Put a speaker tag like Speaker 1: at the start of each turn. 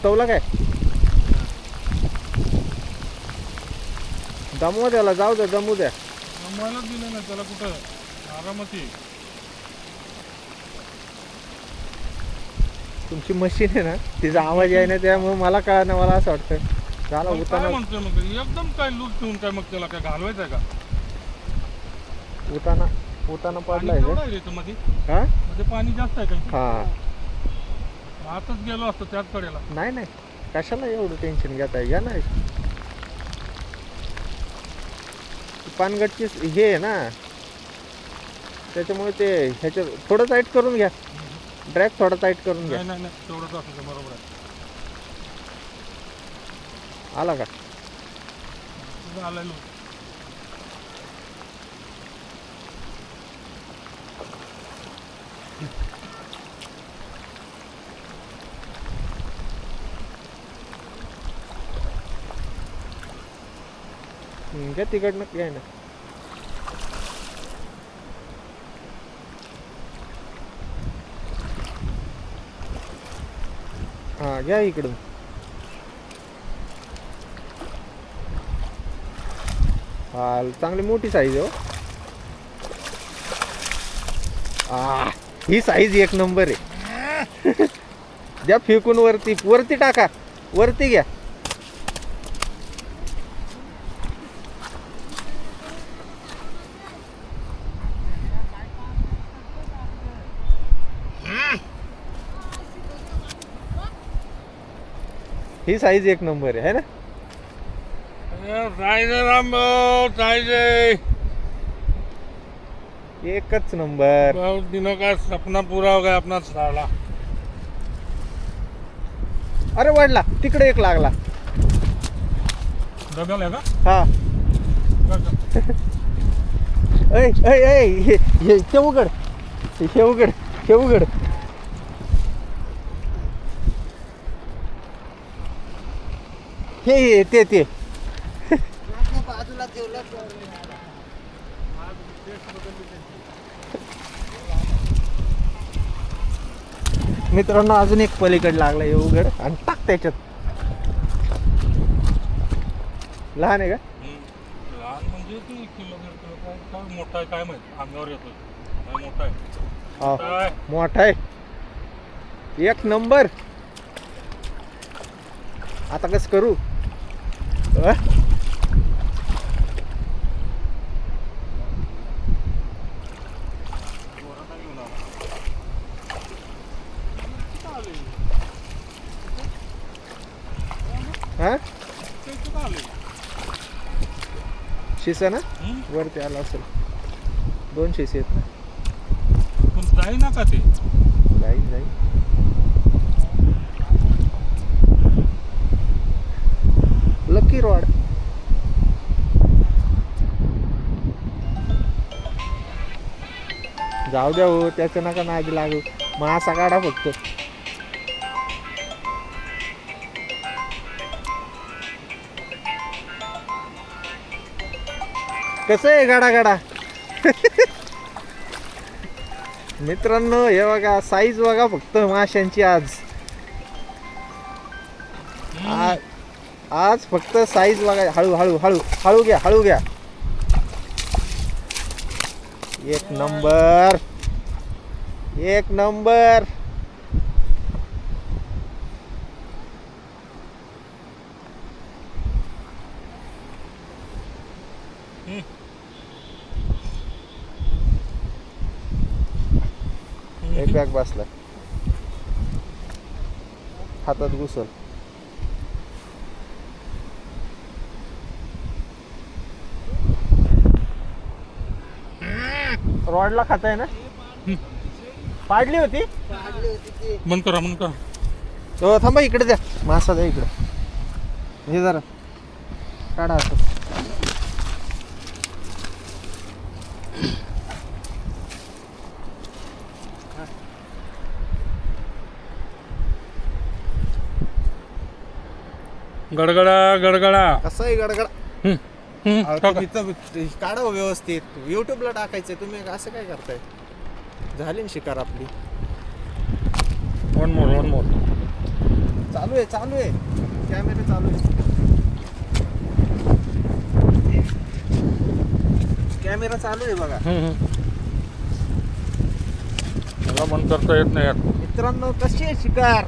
Speaker 1: गुतवला काय? दमवा त्याला जाऊ द्या दमू द्या.
Speaker 2: जमवायलाच दिलं नाही त्याला कुठं? आरामात ये
Speaker 1: तुमची मशीन आहे ना तिचा आवाज आहे ना त्यामुळे मला कळणं मला असं वाटतं झाला
Speaker 2: काय
Speaker 1: उताना.
Speaker 2: म्हणतोय मग? एकदम काय लूज ठेवून काय मग त्याला काय घालवायचं आहे का?
Speaker 1: उताना उताना
Speaker 2: पाणी
Speaker 1: पडलाय
Speaker 2: केवढं
Speaker 1: का
Speaker 2: आहे रे इथं मध्ये
Speaker 1: हा?
Speaker 2: मध्ये पाणी जास्त आहे का
Speaker 1: हा.
Speaker 2: आताच गेलो असतो त्याच कडेला.
Speaker 1: नाही नाही. कशाला एवढं टेन्शन घेताय? घ्या ना. पानगटची हे आहे ना. त्याच्यामुळे ते ह्याच्या थोडं टाईट करून घ्या. ड्रॅग थोडा टाईट करून घ्या.
Speaker 2: नाही नाही नाही. तेवढंच असतं ते बरोबर आहे.
Speaker 1: आला का?
Speaker 2: तुझं
Speaker 1: घ्या तिकडनं घ्या ना. हा घ्या इकडून. हा चांगली मोठी साईज हो. आ ही साईज एक नंबर आहे. द्या फेकून वरती वरती टाका. वरती घ्या. ही साईज एक नंबर आहे है ना?
Speaker 2: राम जायचे
Speaker 1: एकच नंबर
Speaker 2: बहुत दिनों का सपना पूरा हो गया अपना साला.
Speaker 1: अरे वाढला तिकडे एक लागला.
Speaker 2: डबल है का
Speaker 1: हा. ऐ ऐ ऐ हे हे हे उघड. हे उघड हे उघड. हे हे ते ते. मित्रांनो अजून एक पलीकड लागला हे उघड आणि टाक त्याच्यात. लहान आहे का?
Speaker 2: हम्म. लहान म्हणजे ते किलो दीड किलो काय काय मोठा आहे काय माहीत? अंगावर येतो काय मोठा आहे.
Speaker 1: हा.
Speaker 2: काय
Speaker 1: मोठा आहे. एक नंबर. आता कस करू? हा
Speaker 2: आले?
Speaker 1: शिसा ना? वरती आला असेल दोन शिसे आहेत ना
Speaker 2: पण जाईना का ते
Speaker 1: जाईल जाईल लकी रॉड. जाऊ द्या हो त्याचं नका नादी लागू. मासा काढा फक्त. कसं आहे गाडा गाडा मित्रांनो हे बघा साईज बघा फक्त माशांची आज. आज फक्त साईज बघा हळू हळू हळू हळू घ्या हळू घ्या. एक नंबर एक नंबर एक बॅग बसला हातात घुसल. रॉडला खाताय ना? पाडली होती?
Speaker 2: बंद करा बंद करा.
Speaker 1: तो थांबा इकडे द्या. मासा द्या इकडे. हे जरा. काढा असं.
Speaker 2: गडगडा गडगडा.
Speaker 1: कसं आहे गडगड.
Speaker 2: हम्म.
Speaker 1: अहो,
Speaker 2: टाका.
Speaker 1: तुम्ही तर काढा हो व्यवस्थित. युट्यूबला टाकायचं तुम्ही असं काय करताय? झाली ना शिकार आपली.
Speaker 2: वन मोर वन मोर
Speaker 1: चालू आहे चालू आहे. कॅमेरा चालू आहे. कॅमेरा चालू आहे बघा.
Speaker 2: मला बंद करता येत नाही यार.
Speaker 1: मित्रांनो कशी आहे शिकार?